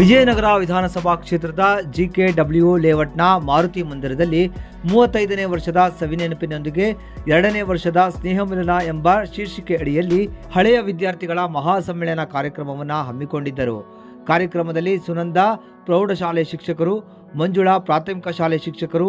ವಿಜಯನಗರ ವಿಧಾನಸಭಾ ಕ್ಷೇತ್ರದ ಜಿಕೆಡಬ್ಲ್ಯೂ ಲೇಔಟ್ನ ಮಾರುತಿ ಮಂದಿರದಲ್ಲಿ ಮೂವತ್ತೈದನೇ ವರ್ಷದ ಸವಿನೆನಪಿನೊಂದಿಗೆ ಎರಡನೇ ವರ್ಷದ ಸ್ನೇಹ ಮಿಲನ ಎಂಬ ಶೀರ್ಷಿಕೆ ಅಡಿಯಲ್ಲಿ ಹಳೆಯ ವಿದ್ಯಾರ್ಥಿಗಳ ಮಹಾ ಸಮ್ಮೇಳನ ಕಾರ್ಯಕ್ರಮವನ್ನು ಹಮ್ಮಿಕೊಂಡಿದ್ದರು. ಕಾರ್ಯಕ್ರಮದಲ್ಲಿ ಸುನಂದ ಪ್ರೌಢಶಾಲೆ ಶಿಕ್ಷಕರು, ಮಂಜುಳಾ ಪ್ರಾಥಮಿಕ ಶಾಲೆ ಶಿಕ್ಷಕರು,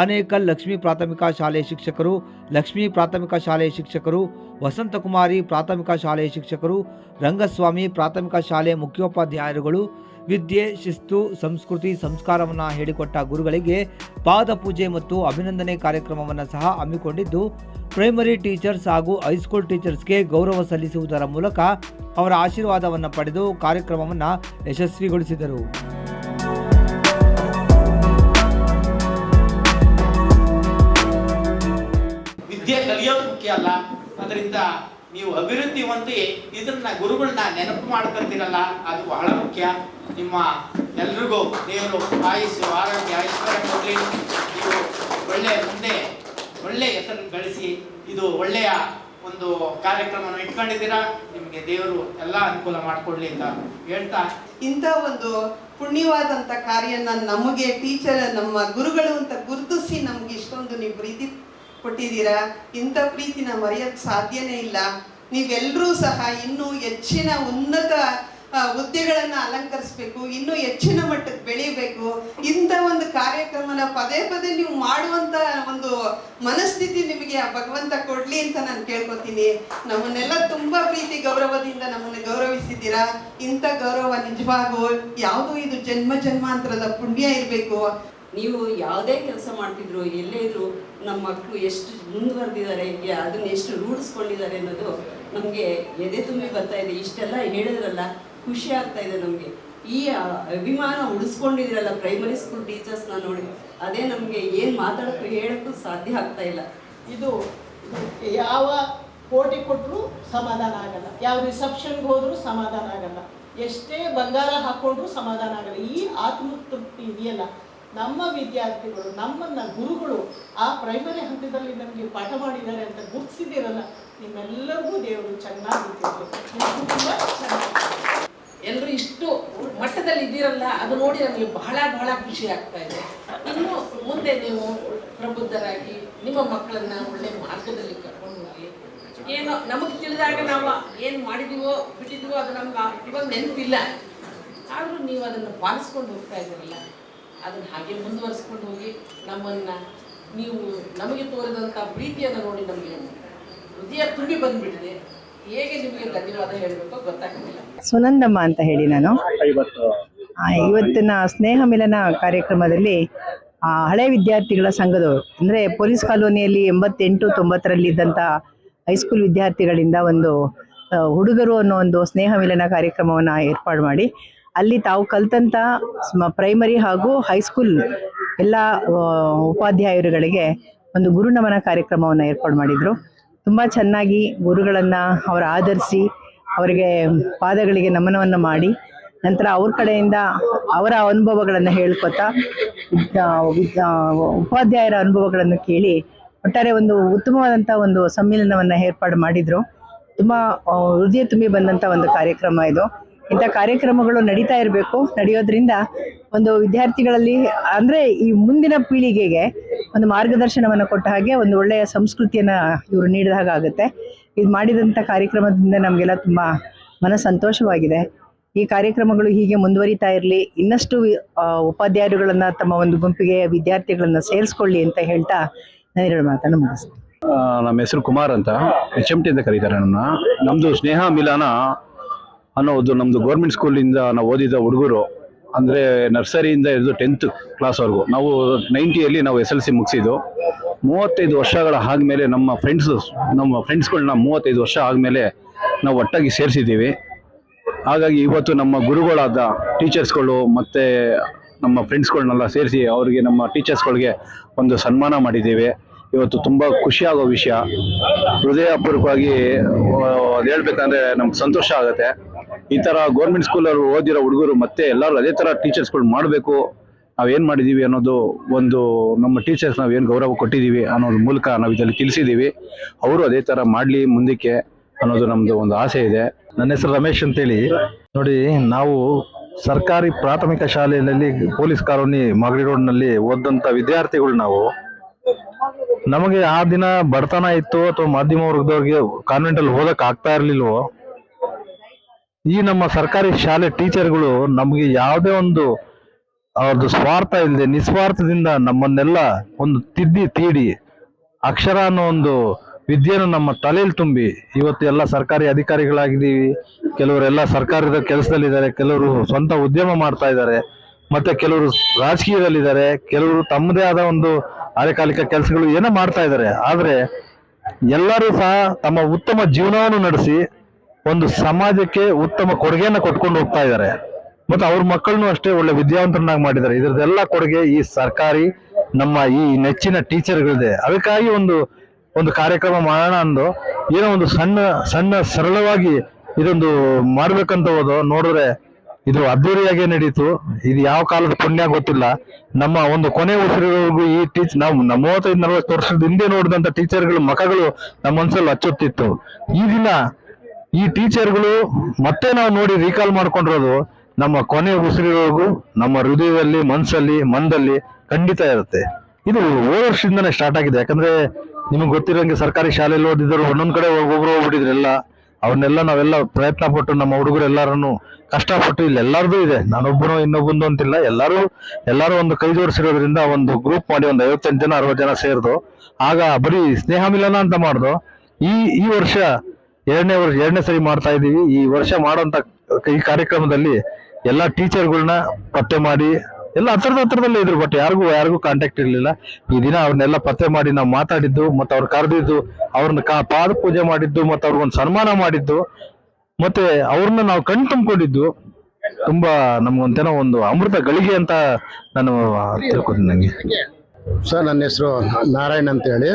ಆನೇಕಲ್ ಲಕ್ಷ್ಮೀ ಪ್ರಾಥಮಿಕ ಶಾಲೆ ಶಿಕ್ಷಕರು, ಲಕ್ಷ್ಮೀ ಪ್ರಾಥಮಿಕ ಶಾಲೆ ಶಿಕ್ಷಕರು, ವಸಂತಕುಮಾರಿ ಪ್ರಾಥಮಿಕ ಶಾಲೆ ಶಿಕ್ಷಕರು, ರಂಗಸ್ವಾಮಿ ಪ್ರಾಥಮಿಕ ಶಾಲೆ ಮುಖ್ಯೋಪಾಧ್ಯಾಯರುಗಳು ವಿದ್ಯೆ, ಶಿಸ್ತು, ಸಂಸ್ಕೃತಿ, ಸಂಸ್ಕಾರವನ್ನು ಹೇಳಿಕೊಟ್ಟ ಗುರುಗಳಿಗೆ ಪಾದಪೂಜೆ ಮತ್ತು ಅಭಿನಂದನೆ ಕಾರ್ಯಕ್ರಮವನ್ನು ಸಹ ಹಮ್ಮಿಕೊಂಡಿದ್ದು ಪ್ರೈಮರಿ ಟೀಚರ್ಸ್ ಹಾಗೂ ಹೈಸ್ಕೂಲ್ ಟೀಚರ್ಸ್ಗೆ ಗೌರವ ಸಲ್ಲಿಸುವುದರ ಮೂಲಕ ಅವರ ಆಶೀರ್ವಾದವನ್ನು ಪಡೆದು ಕಾರ್ಯಕ್ರಮವನ್ನು ಯಶಸ್ವಿಗೊಳಿಸಿದರು. ವಿದ್ಯೆ ಕಲಿಯೋದು ಅಲ್ಲ. ಅದರಿಂದ ನೀವು ಅಭಿವೃದ್ಧಿ ಹೊಂದಿ ಇದನ್ನ ಗುರುಗಳನ್ನ ನೆನಪು ಮಾಡ್ಕೊತೀರಲ್ಲ ಅದು ಬಹಳ ಮುಖ್ಯ. ನಿಮ್ಮ ಎಲ್ರಿಗೂ ದೇವರು ಆಯುಸ್ಸು ಆರೋಗ್ಯ, ಐಶ್ವರ್ಯ ಕೊಡಲಿ. ನೀವು ಒಳ್ಳೆಯ ಮುಂದೆ ಒಳ್ಳೆಯ ಹೆಸರನ್ನು ಗಳಿಸಿ, ಇದು ಒಳ್ಳೆಯ ಒಂದು ಕಾರ್ಯಕ್ರಮವನ್ನು ಇಟ್ಕೊಂಡಿದ್ದೀರಾ, ನಿಮಗೆ ದೇವರು ಎಲ್ಲ ಅನುಕೂಲ ಮಾಡಿಕೊಡ್ಲಿ ಅಂತ ಹೇಳ್ತಾ. ಇಂಥ ಒಂದು ಪುಣ್ಯವಾದಂಥ ಕಾರ್ಯನ ನಮಗೆ ಟೀಚರ್ ನಮ್ಮ ಗುರುಗಳು ಅಂತ ಗುರುತಿಸಿ ನಮ್ಗೆ ಇಷ್ಟೊಂದು ನೀವು ಪ್ರೀತಿ ಕೊಟ್ಟಿದ್ದೀರಾ? ಇಂಥ ಪ್ರೀತಿನ ಮರೆಯೋಕ್ಕೆ ಸಾಧ್ಯನೇ ಇಲ್ಲ. ನೀವೆಲ್ಲರೂ ಸಹ ಇನ್ನೂ ಹೆಚ್ಚಿನ ಉನ್ನತ ಹುದ್ದೆಗಳನ್ನು ಅಲಂಕರಿಸಬೇಕು ಅಲಂಕರಿಸ್ಬೇಕು ಇನ್ನೂ ಹೆಚ್ಚಿನ ಮಟ್ಟಕ್ಕೆ ಬೆಳಿಬೇಕು ಇಂಥ ಒಂದು ಕಾರ್ಯಕ್ರಮನ ಪದೇ ಪದೇ ನೀವು ಮಾಡುವಂತ ಒಂದು ಮನಸ್ಥಿತಿ ನಿಮಗೆ ಆ ಭಗವಂತ ಕೊಡ್ಲಿ ಅಂತ ನಾನು ಕೇಳ್ಕೊತೀನಿ. ನಮ್ಮನ್ನೆಲ್ಲ ತುಂಬಾ ಪ್ರೀತಿ ಗೌರವದಿಂದ ನಮ್ಮನ್ನ ಗೌರವಿಸಿದ್ದೀರಾ? ಇಂಥ ಗೌರವ ನಿಜವಾಗೂ, ಯಾವುದು ಇದು ಜನ್ಮ ಜನ್ಮಾಂತರದ ಪುಣ್ಯ ಇರಬೇಕು. ನೀವು ಯಾವುದೇ ಕೆಲಸ ಮಾಡ್ತಿದ್ರು, ಎಲ್ಲೇ ಇದ್ರು ನಮ್ಮ ಮಕ್ಕಳು ಎಷ್ಟು ಮುಂದುವರೆದಿದ್ದಾರೆ ಅದನ್ನ ಎಷ್ಟು ರೂಢಿಸ್ಕೊಂಡಿದ್ದಾರೆ ಅನ್ನೋದು ನಮಗೆ ಎದೆ ತುಂಬಿ ಬರ್ತಾ ಇದೆ. ಇಷ್ಟೆಲ್ಲ ಹೇಳಿದ್ರಲ್ಲ, ಖುಷಿ ಆಗ್ತಾ ಇದೆ ನಮಗೆ. ಈ ಅಭಿಮಾನ ಉಳಿಸ್ಕೊಂಡಿದ್ರಲ್ಲ ಪ್ರೈಮರಿ ಸ್ಕೂಲ್ ಟೀಚರ್ಸ್ನ ನೋಡಿ, ಅದೇ ನಮಗೆ ಏನು ಮಾತಾಡೋಕ್ಕೂ ಹೇಳೋಕ್ಕೂ ಸಾಧ್ಯ ಆಗ್ತಾ ಇಲ್ಲ. ಇದು ಯಾವ ಕೋಟಿ ಕೊಟ್ಟರು ಸಮಾಧಾನ ಆಗಲ್ಲ. ಯಾವ ರಿಸೆಪ್ಷನ್ಗೆ ಹೋದರೂ ಸಮಾಧಾನ ಆಗಲ್ಲ. ಎಷ್ಟೇ ಬಂಗಾರ ಹಾಕೊಂಡ್ರು ಸಮಾಧಾನ ಆಗಲ್ಲ. ಈ ಆತ್ಮತೃಪ್ತಿ ಇದೆಯಲ್ಲ ನಮ್ಮ ವಿದ್ಯಾರ್ಥಿಗಳು, ನಮ್ಮನ್ನ ಗುರುಗಳು ಆ ಪ್ರೈಮರಿ ಹಂತದಲ್ಲಿ ನಮಗೆ ಪಾಠ ಮಾಡಿದ್ದಾರೆ ಅಂತ ಗುರುತಿಸಿದಿರಲ್ಲ ನಿಮ್ಮೆಲ್ಲರಿಗೂ ದೇವರು ಚೆನ್ನಾಗಿ ಎಲ್ಲರೂ ಇಷ್ಟು ಮಟ್ಟದಲ್ಲಿ ಇದ್ದೀರಲ್ಲ, ಅದು ನೋಡಿ ನನಗೆ ಬಹಳ ಬಹಳ ಖುಷಿ ಆಗ್ತಾ ಇದೆ. ಇನ್ನು ಮುಂದೆ ನೀವು ಪ್ರಬುದ್ಧರಾಗಿ ನಿಮ್ಮ ಮಕ್ಕಳನ್ನ ಒಳ್ಳೆ ಮಾರ್ಗದಲ್ಲಿ ಕರ್ಕೊಂಡು ಹೋಗಿ. ಏನೋ ನಮಗೆ ತಿಳಿದಾಗ ನಾವು ಏನು ಮಾಡಿದೀವೋ, ಬಿಟ್ಟಿದೀವೋ ಅದು ನಮ್ಗೆ ಇವಾಗ ನೆನಪಿಲ್ಲ. ಆದರೂ ನೀವು ಅದನ್ನು ಪಾಲಿಸ್ಕೊಂಡು ಹೋಗ್ತಾ ಇದ್ದೀರಲ್ಲ. ಅದನ್ನು ಹಾಗೆ ಮುಂದುವರಿಸ್ಕೊಂಡು ಹೋಗಿ ನಮ್ಮನ್ನು ನೀವು ನಮಗೆ ತೋರಿದಂಥ ಪ್ರೀತಿಯನ್ನು ನೋಡಿ ನಮಗೆ ಹೃದಯ ತುಂಬಿ ಬಂದ್ಬಿಟ್ಟಿದೆ. ಹೇಗೆ ನಿಮಗೆ ಧನ್ಯವಾದ ಹೇಳಬೇಕು ಗೊತ್ತಾಗ್ತಿಲ್ಲ. ಸುನಂದಮ್ಮ ಅಂತ ಹೇಳಿ ನಾನು. ಆ, ಇವತ್ತಿನ ಸ್ನೇಹ ಮಿಲನ ಕಾರ್ಯಕ್ರಮದಲ್ಲಿ ಆ, ಹಳೆ ವಿದ್ಯಾರ್ಥಿಗಳ ಸಂಘದವರು ಅಂದರೆ ಪೊಲೀಸ್ ಕಾಲೋನಿಯಲ್ಲಿ ಎಂಬತ್ತೆಂಟು ತೊಂಬತ್ತರಲ್ಲಿ ಇದ್ದಂಥ ಹೈಸ್ಕೂಲ್ ವಿದ್ಯಾರ್ಥಿಗಳಿಂದ ಒಂದು ಹುಡುಗರು ಅನ್ನೋ ಒಂದು ಸ್ನೇಹ ಮಿಲನ ಕಾರ್ಯಕ್ರಮವನ್ನು ಏರ್ಪಾಡು ಮಾಡಿ ಅಲ್ಲಿ ತಾವು ಕಲ್ತಂಥ ಸ್ಮ- ಪ್ರೈಮರಿ ಹಾಗೂ ಹೈಸ್ಕೂಲ್ ಎಲ್ಲ ಉಪಾಧ್ಯಾಯರುಗಳಿಗೆ ಒಂದು ಗುರುನಮನ ಕಾರ್ಯಕ್ರಮವನ್ನು ಏರ್ಪಾಡು ಮಾಡಿದರು. ತುಂಬ ಚೆನ್ನಾಗಿ ಗುರುಗಳನ್ನು ಅವರ ಆಧರಿಸಿ ಅವರಿಗೆ ಪಾದಗಳಿಗೆ ನಮನವನ್ನು ಮಾಡಿ, ನಂತರ ಅವ್ರ ಕಡೆಯಿಂದ ಅವರ ಅನುಭವಗಳನ್ನು ಹೇಳ್ಕೊತಾ ಉಪಾಧ್ಯಾಯರ ಅನುಭವಗಳನ್ನು ಕೇಳಿ ಒಟ್ಟಾರೆ ಒಂದು ಉತ್ತಮವಾದಂಥ ಒಂದು ಸಮ್ಮಿಲನವನ್ನು ಏರ್ಪಾಡು ಮಾಡಿದರು. ತುಂಬ ಹೃದಯ ತುಂಬಿ ಬಂದಂಥ ಒಂದು ಕಾರ್ಯಕ್ರಮ ಇದು. ಇಂಥ ಕಾರ್ಯಕ್ರಮಗಳು ನಡೀತಾ ಇರಬೇಕು. ನಡೆಯೋದ್ರಿಂದ ಒಂದು ವಿದ್ಯಾರ್ಥಿಗಳಲ್ಲಿ ಅಂದರೆ ಈ ಮುಂದಿನ ಪೀಳಿಗೆಗೆ ಒಂದು ಮಾರ್ಗದರ್ಶನವನ್ನು ಕೊಟ್ಟ ಹಾಗೆ ಒಂದು ಒಳ್ಳೆಯ ಸಂಸ್ಕೃತಿಯನ್ನು ಇವರು ನೀಡಿದ ಹಾಗೆ ಆಗುತ್ತೆ. ಇದು ಮಾಡಿದಂಥ ಕಾರ್ಯಕ್ರಮದಿಂದ ನಮಗೆಲ್ಲ ತುಂಬ ಮನ ಸಂತೋಷವಾಗಿದೆ ಈ ಕಾರ್ಯಕ್ರಮಗಳು ಹೀಗೆ ಮುಂದುವರಿತಾ ಇರಲಿ, ಇನ್ನಷ್ಟು ಉಪಾಧ್ಯಾಯರುಗಳನ್ನು ತಮ್ಮ ಒಂದು ಗುಂಪಿಗೆ ವಿದ್ಯಾರ್ಥಿಗಳನ್ನು ಸೇರಿಸ್ಕೊಳ್ಳಿ ಅಂತ ಹೇಳ್ತಾ ನಾನು ಎರಡು ಮಾತನ್ನು ಮುಗಿಸ್ತೀನಿ. ನಮ್ಮ ಹೆಸರು ಕುಮಾರ್ ಅಂತ. ಎಚ್ ಎಂ ಟಿ ಅಂತ ಕರೀತಾರೆ ನನ್ನ ನಮ್ಮದು ಸ್ನೇಹ ಮಿಲನ ಅನ್ನೋದು ನಮ್ಮದು ಗೌರ್ಮೆಂಟ್ ಸ್ಕೂಲಿಂದ ನಾವು ಓದಿದ ಹುಡುಗರು, ಅಂದರೆ ನರ್ಸರಿಯಿಂದ ಹಿಡಿದು ಟೆಂತ್ ಕ್ಲಾಸ್ವರೆಗೂ ನಾವು ನೈಂಟಿಯಲ್ಲಿ ನಾವು ಎಸ್ ಎಲ್ ಸಿ ಮುಗಿಸಿದ್ದು. ಮೂವತ್ತೈದು ವರ್ಷಗಳ ಆದಮೇಲೆ ನಮ್ಮ ಫ್ರೆಂಡ್ಸು ನಮ್ಮ ಫ್ರೆಂಡ್ಸ್ಗಳನ್ನ ಮೂವತ್ತೈದು ವರ್ಷ ಆದಮೇಲೆ ನಾವು ಒಟ್ಟಾಗಿ ಸೇರಿಸಿದ್ದೀವಿ. ಹಾಗಾಗಿ ಇವತ್ತು ನಮ್ಮ ಗುರುಗಳಾದ ಟೀಚರ್ಸ್ಗಳು ಮತ್ತು ನಮ್ಮ ಫ್ರೆಂಡ್ಸ್ಗಳನ್ನೆಲ್ಲ ಸೇರಿಸಿ ಅವರಿಗೆ ನಮ್ಮ ಟೀಚರ್ಸ್ಗಳಿಗೆ ಒಂದು ಸನ್ಮಾನ ಮಾಡಿದ್ದೀವಿ. ಇವತ್ತು ತುಂಬ ಖುಷಿಯಾಗೋ ವಿಷಯ. ಹೃದಯಪೂರ್ವಕವಾಗಿ ಅದು ಹೇಳ್ಬೇಕಂದ್ರೆ ನಮ್ಗೆ ಸಂತೋಷ ಆಗುತ್ತೆ. ಈ ಥರ ಗೌರ್ಮೆಂಟ್ ಸ್ಕೂಲಲ್ಲಿ ಓದಿರೋ ಹುಡುಗರು ಮತ್ತೆ ಎಲ್ಲರೂ ಅದೇ ಥರ ಟೀಚರ್ಸ್ಗಳು ಮಾಡಬೇಕು. ನಾವೇನು ಮಾಡಿದ್ದೀವಿ ಅನ್ನೋದು ಒಂದು ನಮ್ಮ ಟೀಚರ್ಸ್ ನಾವು ಏನು ಗೌರವ ಕೊಟ್ಟಿದ್ದೀವಿ ಅನ್ನೋದ್ರ ಮೂಲಕ ನಾವು ಇದರಲ್ಲಿ ತಿಳಿಸಿದ್ದೀವಿ ಅವರು ಅದೇ ಥರ ಮಾಡಲಿ ಮುಂದಕ್ಕೆ ಅನ್ನೋದು ನಮ್ಮದು ಒಂದು ಆಸೆ ಇದೆ. ನನ್ನ ಹೆಸರು ರಮೇಶ್ ಅಂತೇಳಿ. ನೋಡಿ ನಾವು ಸರ್ಕಾರಿ ಪ್ರಾಥಮಿಕ ಶಾಲೆಯಲ್ಲಿ ಪೊಲೀಸ್ ಕಾಲೋನಿ ಮಾಗಡಿ ರೋಡ್ನಲ್ಲಿ ಓದಂತ ವಿದ್ಯಾರ್ಥಿಗಳು ನಾವು. ನಮಗೆ ಆ ದಿನ ಬಡತನ ಇತ್ತು ಅಥವಾ ಮಾಧ್ಯಮ ವರ್ಗದವ್ರಿಗೆ ಕಾನ್ವೆಂಟಲ್ಲಿ ಅಲ್ಲಿ ಓದಕ್ ಆಗ್ತಾ ಇರ್ಲಿಲ್ವೋ? ಈ ನಮ್ಮ ಸರ್ಕಾರಿ ಶಾಲೆ ಟೀಚರ್ಗಳು ನಮಗೆ ಯಾವುದೇ ಒಂದು, ಅವ್ರದ್ದು ಸ್ವಾರ್ಥ ಇಲ್ಲದೆ ನಿಸ್ವಾರ್ಥದಿಂದ ನಮ್ಮನ್ನೆಲ್ಲ ಒಂದು ತಿದ್ದಿ ತೀಡಿ, ಅಕ್ಷರ ಅನ್ನೋ ಒಂದು ವಿದ್ಯೆಯನ್ನು ನಮ್ಮ ತಲೆಯಲ್ಲಿ ತುಂಬಿ, ಇವತ್ತು ಎಲ್ಲ ಸರ್ಕಾರಿ ಅಧಿಕಾರಿಗಳಾಗಿದ್ದೀವಿ, ಕೆಲವರೆಲ್ಲ ಸರ್ಕಾರದ ಕೆಲಸದಲ್ಲಿದ್ದಾರೆ, ಕೆಲವರು ಸ್ವಂತ ಉದ್ಯಮ ಮಾಡ್ತಾ ಇದ್ದಾರೆ, ಮತ್ತೆ ಕೆಲವರು ರಾಜಕೀಯದಲ್ಲಿದ್ದಾರೆ, ಕೆಲವರು ತಮ್ಮದೇ ಆದ ಒಂದು ಅರೆಕಾಲಿಕ ಕೆಲಸಗಳು ಏನೋ ಮಾಡ್ತಾ ಇದ್ದಾರೆ, ಆದರೆ ಎಲ್ಲರೂ ಸಹ ತಮ್ಮ ಉತ್ತಮ ಜೀವನವನ್ನು ನಡೆಸಿ ಒಂದು ಸಮಾಜಕ್ಕೆ ಉತ್ತಮ ಕೊಡುಗೆಯನ್ನ ಕೊಟ್ಕೊಂಡು ಹೋಗ್ತಾ ಇದ್ದಾರೆ. ಮತ್ತೆ ಅವ್ರ ಮಕ್ಕಳನ್ನು ಅಷ್ಟೇ ಒಳ್ಳೆ ವಿದ್ಯಾವಂತರನ್ನಾಗಿ ಮಾಡಿದ್ದಾರೆ. ಇದರದೆಲ್ಲ ಕೊಡುಗೆ ಈ ಸರ್ಕಾರಿ, ನಮ್ಮ ಈ ನೆಚ್ಚಿನ ಟೀಚರ್ಗಳಿದೆ. ಅದಕ್ಕಾಗಿ ಒಂದು ಒಂದು ಕಾರ್ಯಕ್ರಮ ಮಾಡೋಣ ಅಂದು ಏನೋ ಒಂದು ಸಣ್ಣ ಸಣ್ಣ ಸರಳವಾಗಿ ಇದೊಂದು ಮಾಡ್ಬೇಕಂತ ಹೋದು ನೋಡಿದ್ರೆ ಇದು ಅದ್ದೂರಿಯಾಗೆ ನಡೀತು. ಇದು ಯಾವ ಕಾಲದ ಪುಣ್ಯ ಗೊತ್ತಿಲ್ಲ. ನಮ್ಮ ಒಂದು ಕೊನೆ ಉಸಿರಿಗೂ ಈ ಟೀಚ್ ನಾವು ಮೂವತ್ತೈದು ನಲವತ್ತು ವರ್ಷದ ಹಿಂದೆ ನೋಡಿದಂತ ಟೀಚರ್ಗಳು ಮಖಗಳು ನಮ್ಮ ಮನಸ್ಸಲ್ಲಿ ಅಚ್ಚುತ್ತಿತ್ತು. ಈ ದಿನ ಈ ಟೀಚರ್ಗಳು ಮತ್ತೆ ನಾವು ನೋಡಿ ರೀಕಾಲ್ ಮಾಡ್ಕೊಂಡಿರೋದು ನಮ್ಮ ಕೊನೆ ಉಸಿರಿರೋರ್ಗು ನಮ್ಮ ಹೃದಯದಲ್ಲಿ ಮನಸ್ಸಲ್ಲಿ ಮನದಲ್ಲಿ ಖಂಡಿತ ಇರುತ್ತೆ. ಇದು ಹೋದ ವರ್ಷದಿಂದನೇ ಸ್ಟಾರ್ಟ್ ಆಗಿದೆ. ಯಾಕಂದ್ರೆ ನಿಮಗೆ ಗೊತ್ತಿರೋಂಗೆ ಸರ್ಕಾರಿ ಶಾಲೆಯಲ್ಲಿ ಓದಿದ್ರು ಒಂದೊಂದು ಕಡೆ ಒಬ್ಬರು ಹೋಗ್ಬಿಟ್ಟಿದ್ರೆಲ್ಲ ಅವನ್ನೆಲ್ಲ ನಾವೆಲ್ಲ ಪ್ರಯತ್ನ ಪಟ್ಟು ನಮ್ಮ ಹುಡುಗರು ಎಲ್ಲಾರನ್ನು ಕಷ್ಟಪಟ್ಟು ಇಲ್ಲಿ ಇದೆ. ನಾನೊಬ್ಬನು ಇನ್ನೊಬ್ಬಂದು ಅಂತಿಲ್ಲ. ಎಲ್ಲರೂ ಎಲ್ಲರೂ ಒಂದು ಕೈ ಜೋಡಿಸಿರೋದ್ರಿಂದ ಒಂದು ಗ್ರೂಪ್ ಮಾಡಿ ಒಂದು ಐವತ್ತೆಂಟು ಜನ, ಅರವತ್ತು ಜನ ಸೇರಿದ್ರು ಆಗ ಬರೀ ಸ್ನೇಹ ಮಿಲನ ಅಂತ ಮಾಡಿದ್ರು ಈ ಈ ವರ್ಷ ಎರಡನೇ ವರ್ಷ, ಎರಡನೇ ಸರಿ ಮಾಡ್ತಾ ಇದ್ದೀವಿ. ಈ ವರ್ಷ ಮಾಡುವಂತ ಈ ಕಾರ್ಯಕ್ರಮದಲ್ಲಿ ಎಲ್ಲ ಟೀಚರ್ಗಳನ್ನ ಪತ್ತೆ ಮಾಡಿ, ಎಲ್ಲ ಹತ್ರದ ಹತ್ರದಲ್ಲೇ ಇದ್ರು ಬಟ್ ಯಾರಿಗೂ ಯಾರಿಗೂ ಕಾಂಟ್ಯಾಕ್ಟ್ ಇರಲಿಲ್ಲ. ಈ ದಿನ ಅವ್ರನ್ನೆಲ್ಲ ಪತ್ತೆ ಮಾಡಿ ನಾವು ಮಾತಾಡಿದ್ದು, ಮತ್ತೆ ಅವ್ರು ಕರೆದಿದ್ದು, ಅವ್ರನ್ನ ಕಾ, ಪಾದ ಪೂಜೆ ಮಾಡಿದ್ದು, ಮತ್ತೆ ಅವ್ರಿಗೊಂದು ಸನ್ಮಾನ ಮಾಡಿದ್ದು, ಮತ್ತೆ ಅವ್ರನ್ನ ನಾವು ಕಣ್ ತುಂಬಿಕೊಂಡಿದ್ದು. ತುಂಬಾ ನಮ್ಗೊಂತೇನೋ ಒಂದು ಅಮೃತ ಗಳಿಗೆ ಅಂತ ನಾನು ತಿಳ್ಕೊತೀನಿ ನನಗೆ ಸರ್, ನನ್ನ ಹೆಸರು ನಾರಾಯಣ್ ಅಂತ ಹೇಳಿ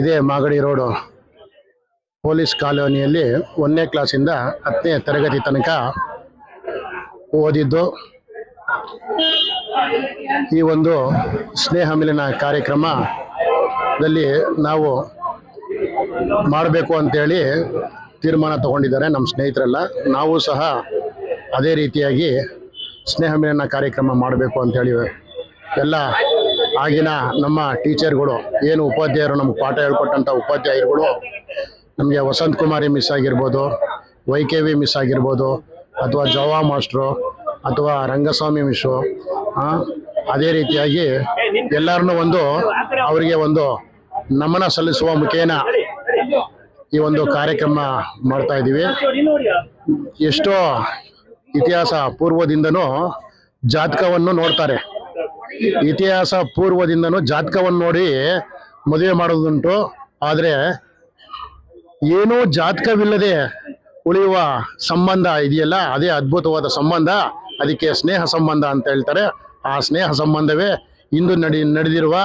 ಇದೇ ಮಾಗಡಿ ರೋಡು. ಪೊಲೀಸ್ ಕಾಲೋನಿಯಲ್ಲಿ ಒಂದನೇ ಕ್ಲಾಸಿಂದ ಹತ್ತನೇ ತರಗತಿ ತನಕ ಓದಿದ್ದು. ಈ ಒಂದು ಸ್ನೇಹ ಮಿಲನ ಕಾರ್ಯಕ್ರಮದಲ್ಲಿ ನಾವು ಮಾಡಬೇಕು ಅಂತೇಳಿ ತೀರ್ಮಾನ ತಗೊಂಡಿದ್ದಾರೆ ನಮ್ಮ ಸ್ನೇಹಿತರೆಲ್ಲ. ನಾವು ಸಹ ಅದೇ ರೀತಿಯಾಗಿ ಸ್ನೇಹ ಮಿಲನ ಕಾರ್ಯಕ್ರಮ ಮಾಡಬೇಕು ಅಂತೇಳಿ ಎಲ್ಲ ಆಗಿನ ನಮ್ಮ ಟೀಚರ್ಗಳು, ಏನು ಉಪಾಧ್ಯಾಯರು ನಮ್ಗೆ ಪಾಠ ಹೇಳ್ಕೊಟ್ಟಂಥ ಉಪಾಧ್ಯಾಯರುಗಳು ನಮಗೆ ವಸಂತ್ ಕುಮಾರಿ ಮಿಸ್ ಆಗಿರ್ಬೋದು ವೈ ಕೆ ವಿ ಮಿಸ್ ಆಗಿರ್ಬೋದು ಅಥವಾ ಜವಾ ಮಾಸ್ಟ್ರು ಅಥವಾ ರಂಗಸ್ವಾಮಿ ಆ, ಅದೇ ರೀತಿಯಾಗಿ ಎಲ್ಲರನ್ನೂ ಒಂದು ಅವರಿಗೆ ಒಂದು ನಮನ ಸಲ್ಲಿಸುವ ಮುಖೇನ ಈ ಒಂದು ಕಾರ್ಯಕ್ರಮ ಮಾಡ್ತಾ ಇದ್ದೀವಿ. ಎಷ್ಟೋ ಇತಿಹಾಸ ಪೂರ್ವದಿಂದನೂ ಜಾತಕವನ್ನು ನೋಡ್ತಾರೆ. ಇತಿಹಾಸ ಪೂರ್ವದಿಂದನೂ ಜಾತಕವನ್ನು ನೋಡಿ ಮದುವೆ ಮಾಡೋದುಂಟು ಆದರೆ ಏನೂ ಜಾತಕವಿಲ್ಲದೆ ಉಳಿಯುವ ಸಂಬಂಧ ಇದೆಯಲ್ಲ, ಅದೇ ಅದ್ಭುತವಾದ ಸಂಬಂಧ. ಅದಕ್ಕೆ ಸ್ನೇಹ ಸಂಬಂಧ ಅಂತ ಹೇಳ್ತಾರೆ. ಆ ಸ್ನೇಹ ಸಂಬಂಧವೇ ಇಂದು ನಡಿ, ನಡೆದಿರುವ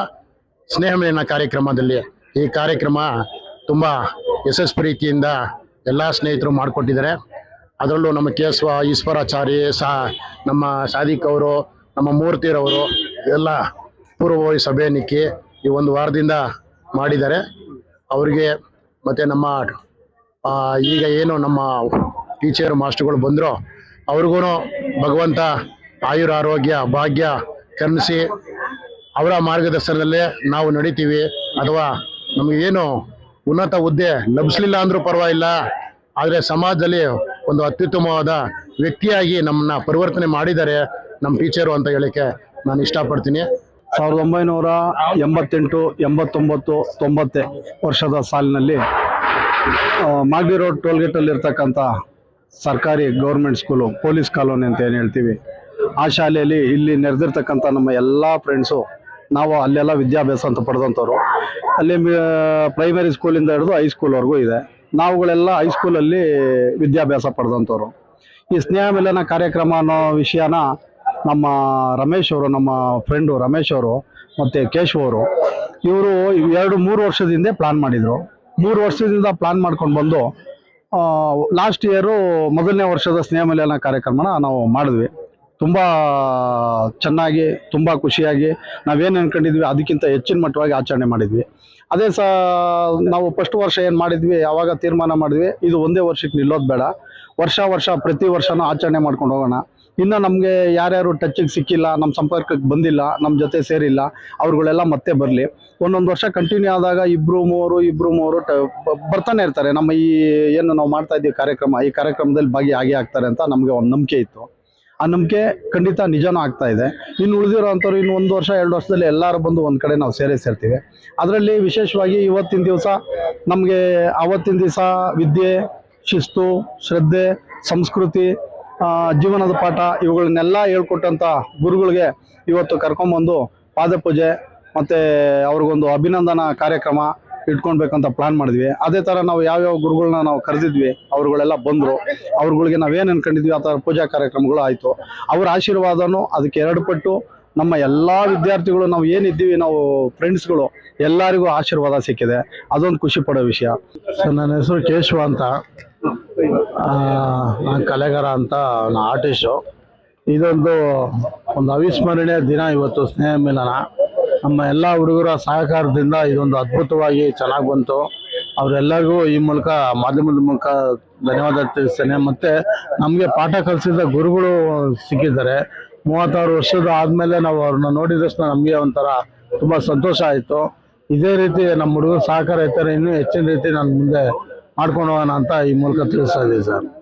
ಸ್ನೇಹ ಮಿಲನ ಕಾರ್ಯಕ್ರಮದಲ್ಲಿ. ಈ ಕಾರ್ಯಕ್ರಮ ತುಂಬ ಯಶಸ್ವಿ ರೀತಿಯಿಂದ ಎಲ್ಲ ಸ್ನೇಹಿತರು ಮಾಡಿಕೊಟ್ಟಿದ್ದಾರೆ. ಅದರಲ್ಲೂ ನಮ್ಮ ಕೇಶವ ಈಶ್ವರಾಚಾರಿ ಸಾ, ನಮ್ಮ ಸಾದಿಕ್ ಅವರು, ನಮ್ಮ ಮೂರ್ತಿರವರು ಎಲ್ಲ ಪೂರ್ವಭಾವಿ ಸಭೆ ನಿಕ್ಕಿ ಈ ಒಂದು ವಾರದಿಂದ ಮಾಡಿದ್ದಾರೆ. ಅವರಿಗೆ ಮತ್ತು ನಮ್ಮ ಈಗ ಏನು ನಮ್ಮ ಟೀಚರ್ ಮಾಸ್ಟರ್ಗಳು ಬಂದರೋ ಅವ್ರಿಗೂ ಭಗವಂತ ಆಯುರ, ಆರೋಗ್ಯ, ಭಾಗ್ಯ ಕರುಣಿಸಿ ಅವರ ಮಾರ್ಗದರ್ಶನದಲ್ಲೇ ನಾವು ನಡೀತೀವಿ. ಅಥವಾ ನಮಗೇನು ಉನ್ನತ ಹುದ್ದೆ ಲಭಿಸಲಿಲ್ಲ ಅಂದರೂ ಪರವಾಗಿಲ್ಲ. ಆದರೆ ಸಮಾಜದಲ್ಲಿ ಒಂದು ಅತ್ಯುತ್ತಮವಾದ ವ್ಯಕ್ತಿಯಾಗಿ ನಮ್ಮನ್ನ ಪರಿವರ್ತನೆ ಮಾಡಿದ್ದಾರೆ ನಮ್ಮ ಟೀಚರು ಅಂತ ಹೇಳಕ್ಕೆ ನಾನು ಇಷ್ಟಪಡ್ತೀನಿ. ಸಾವಿರದ ಒಂಬೈನೂರ ಎಂಬತ್ತೆಂಟು, ಎಂಬತ್ತೊಂಬತ್ತು, ತೊಂಬತ್ತೆ ವರ್ಷದ ಸಾಲಿನಲ್ಲಿ ಮಾಗಡಿ ರೋಡ್ ಟೋಲ್ಗೇಟಲ್ಲಿರ್ತಕ್ಕಂಥ ಸರ್ಕಾರಿ ಗೌರ್ಮೆಂಟ್ ಸ್ಕೂಲು, ಪೊಲೀಸ್ ಕಾಲೋನಿ ಅಂತ ಏನು ಹೇಳ್ತೀವಿ, ಆ ಶಾಲೆಯಲ್ಲಿ ಇಲ್ಲಿ ನೆರೆದಿರ್ತಕ್ಕಂಥ ನಮ್ಮ ಎಲ್ಲ ಫ್ರೆಂಡ್ಸು ನಾವು ಅಲ್ಲೆಲ್ಲ ವಿದ್ಯಾಭ್ಯಾಸ ಅಂತ ಪಡೆದಂಥವ್ರು, ಅಲ್ಲಿ ಪ್ರೈಮರಿ ಸ್ಕೂಲಿಂದ ಹಿಡಿದು ಹೈಸ್ಕೂಲ್ವರೆಗೂ ಇದೆ. ನಾವುಗಳೆಲ್ಲ ಹೈಸ್ಕೂಲಲ್ಲಿ ವಿದ್ಯಾಭ್ಯಾಸ ಪಡೆದಂಥವ್ರು. ಈ ಸ್ನೇಹ ಮಿಲನ ಕಾರ್ಯಕ್ರಮ ಅನ್ನೋ ವಿಷಯನ ನಮ್ಮ ರಮೇಶ್ ಅವರು, ನಮ್ಮ ಫ್ರೆಂಡು ರಮೇಶ್ ಅವರು ಮತ್ತು ಕೇಶವ್ ಅವರು, ಇವರು ಎರಡು ಮೂರು ವರ್ಷದಿಂದ ಪ್ಲ್ಯಾನ್ ಮಾಡಿದರು. ಮೂರು ವರ್ಷದಿಂದ ಪ್ಲಾನ್ ಮಾಡ್ಕೊಂಡು ಬಂದು ಲಾಸ್ಟ್ ಇಯರು ಮೊದಲನೇ ವರ್ಷದ ಸ್ನೇಹ ಮಲ್ಯಾಣ ಕಾರ್ಯಕ್ರಮನ ನಾವು ಮಾಡಿದ್ವಿ. ತುಂಬ ಚೆನ್ನಾಗಿ, ತುಂಬ ಖುಷಿಯಾಗಿ, ನಾವೇನು ಅನ್ಕೊಂಡಿದ್ವಿ, ಅದಕ್ಕಿಂತ ಹೆಚ್ಚಿನ ಮಟ್ಟವಾಗಿ ಆಚರಣೆ ಮಾಡಿದ್ವಿ. ಅದೇ ಸಹ ನಾವು ಫಸ್ಟ್ ವರ್ಷ ಏನು ಮಾಡಿದ್ವಿ ಯಾವಾಗ ತೀರ್ಮಾನ ಮಾಡಿದ್ವಿ, ಇದು ಒಂದೇ ವರ್ಷಕ್ಕೆ ನಿಲ್ಲೋದು ಬೇಡ. ವರ್ಷ ವರ್ಷ ಪ್ರತಿ ವರ್ಷನೂ ಆಚರಣೆ ಮಾಡ್ಕೊಂಡು ಹೋಗೋಣ. ಇನ್ನು ನಮಗೆ ಯಾರ್ಯಾರು ಟಚ್ಗೆ ಸಿಕ್ಕಿಲ್ಲ ನಮ್ಮ ಸಂಪರ್ಕಕ್ಕೆ ಬಂದಿಲ್ಲ ನಮ್ಮ ಜೊತೆ ಸೇರಿಲ್ಲ, ಅವ್ರುಗಳೆಲ್ಲ ಮತ್ತೆ ಬರಲಿ. ಒಂದೊಂದು ವರ್ಷ ಕಂಟಿನ್ಯೂ ಆದಾಗ ಇಬ್ಬರು ಮೂವರು ಇಬ್ಬರು ಮೂವರು ಟ ಬರ್ತಾನೆ ಇರ್ತಾರೆ. ನಮ್ಮ ಈ, ಏನು ನಾವು ಮಾಡ್ತಾ ಇದ್ದೀವಿ ಕಾರ್ಯಕ್ರಮ, ಈ ಕಾರ್ಯಕ್ರಮದಲ್ಲಿ ಭಾಗಿ, ಆಗೇ ಆಗ್ತಾರೆ ಅಂತ ನಮಗೆ ಒಂದು ನಂಬಿಕೆ ಇತ್ತು. ಆ ನಂಬಿಕೆ ಖಂಡಿತ ನಿಜನೂ ಆಗ್ತಾ ಇದೆ. ಇನ್ನು ಉಳಿದಿರೋ ಅಂಥವ್ರು ಇನ್ನು ಒಂದು ವರ್ಷ, ಎರಡು ವರ್ಷದಲ್ಲಿ ಎಲ್ಲರೂ ಬಂದು ಒಂದು ಕಡೆ ನಾವು ಸೇರೇ ಸೇರ್ತೀವಿ ಅದರಲ್ಲಿ ವಿಶೇಷವಾಗಿ ಇವತ್ತಿನ ದಿವಸ ನಮಗೆ ಆವತ್ತಿನ ದಿವಸ ವಿದ್ಯೆ, ಶಿಸ್ತು, ಶ್ರದ್ಧೆ, ಸಂಸ್ಕೃತಿ ಜೀವನದ ಪಾಠ ಇವುಗಳನ್ನೆಲ್ಲ ಹೇಳ್ಕೊಟ್ಟಂಥ ಗುರುಗಳಿಗೆ ಇವತ್ತು ಕರ್ಕೊಂಬಂದು ಪಾದಪೂಜೆ ಮತ್ತು ಅವ್ರಿಗೊಂದು ಅಭಿನಂದನಾ ಕಾರ್ಯಕ್ರಮ ಇಟ್ಕೊಳ್ಬೇಕಂತ ಪ್ಲಾನ್ ಮಾಡಿದ್ವಿ. ಅದೇ ಥರ ನಾವು ಯಾವ್ಯಾವ ಗುರುಗಳನ್ನ ನಾವು ಕರೆದಿದ್ವಿ, ಅವ್ರುಗಳೆಲ್ಲ ಬಂದರು. ಅವ್ರುಗಳಿಗೆ ನಾವೇನು ಅನ್ಕೊಂಡಿದ್ವಿ, ಆ ಥರ ಪೂಜಾ ಕಾರ್ಯಕ್ರಮಗಳು ಆಯಿತು. ಅವ್ರ ಆಶೀರ್ವಾದನೂ ಅದಕ್ಕೆ ಎರಡು ಪಟ್ಟು ನಮ್ಮ ಎಲ್ಲ ವಿದ್ಯಾರ್ಥಿಗಳು ನಾವು ಏನಿದ್ದೀವಿ, ನಾವು ಫ್ರೆಂಡ್ಸ್ಗಳು ಎಲ್ಲರಿಗೂ ಆಶೀರ್ವಾದ ಸಿಕ್ಕಿದೆ. ಅದೊಂದು ಖುಷಿ ಪಡೋ ವಿಷಯ. ಸರ್, ನನ್ನ ಹೆಸರು ಕೇಶವ ಅಂತ. ನಾನು ಕಲೆಗಾರ ಅಂತ ನಾನು ಆರ್ಟಿಸ್ಟು ಇದೊಂದು ಒಂದು ಅವಿಸ್ಮರಣೀಯ ದಿನ ಇವತ್ತು, ಸ್ನೇಹ ಮಿಲನ. ನಮ್ಮ ಎಲ್ಲ ಹುಡುಗರ ಸಹಕಾರದಿಂದ ಇದೊಂದು ಅದ್ಭುತವಾಗಿ ಚೆನ್ನಾಗಿ ಬಂತು. ಅವರೆಲ್ಲರಿಗೂ ಈ ಮೂಲಕ ಮಾಧ್ಯಮದ ಮೂಲಕ ಧನ್ಯವಾದ ತಿಳಿಸ್ತೇನೆ. ಮತ್ತು ನಮಗೆ ಪಾಠ ಕಲಿಸಿದ ಗುರುಗಳು ಸಿಕ್ಕಿದ್ದಾರೆ. ಮೂವತ್ತಾರು ವರ್ಷದ ಆದಮೇಲೆ ನಾವು ಅವ್ರನ್ನ ನೋಡಿದ ತಕ್ಷಣ ನಮಗೆ ಒಂಥರ ತುಂಬ ಸಂತೋಷ ಆಯಿತು. ಇದೇ ರೀತಿ ನಮ್ಮ ಹುಡುಗರು ಸಹಕಾರ ಇರ್ತಾರೆ. ಇನ್ನೂ ಹೆಚ್ಚಿನ ರೀತಿ ನಾನು ಮುಂದೆ ಮಾಡ್ಕೊಂಡು ಹೋಗೋಣ ಅಂತ ಈ ಮೂಲಕ ತಿಳಿಸ್ತಾ ಇದ್ದೀವಿ ಸರ್.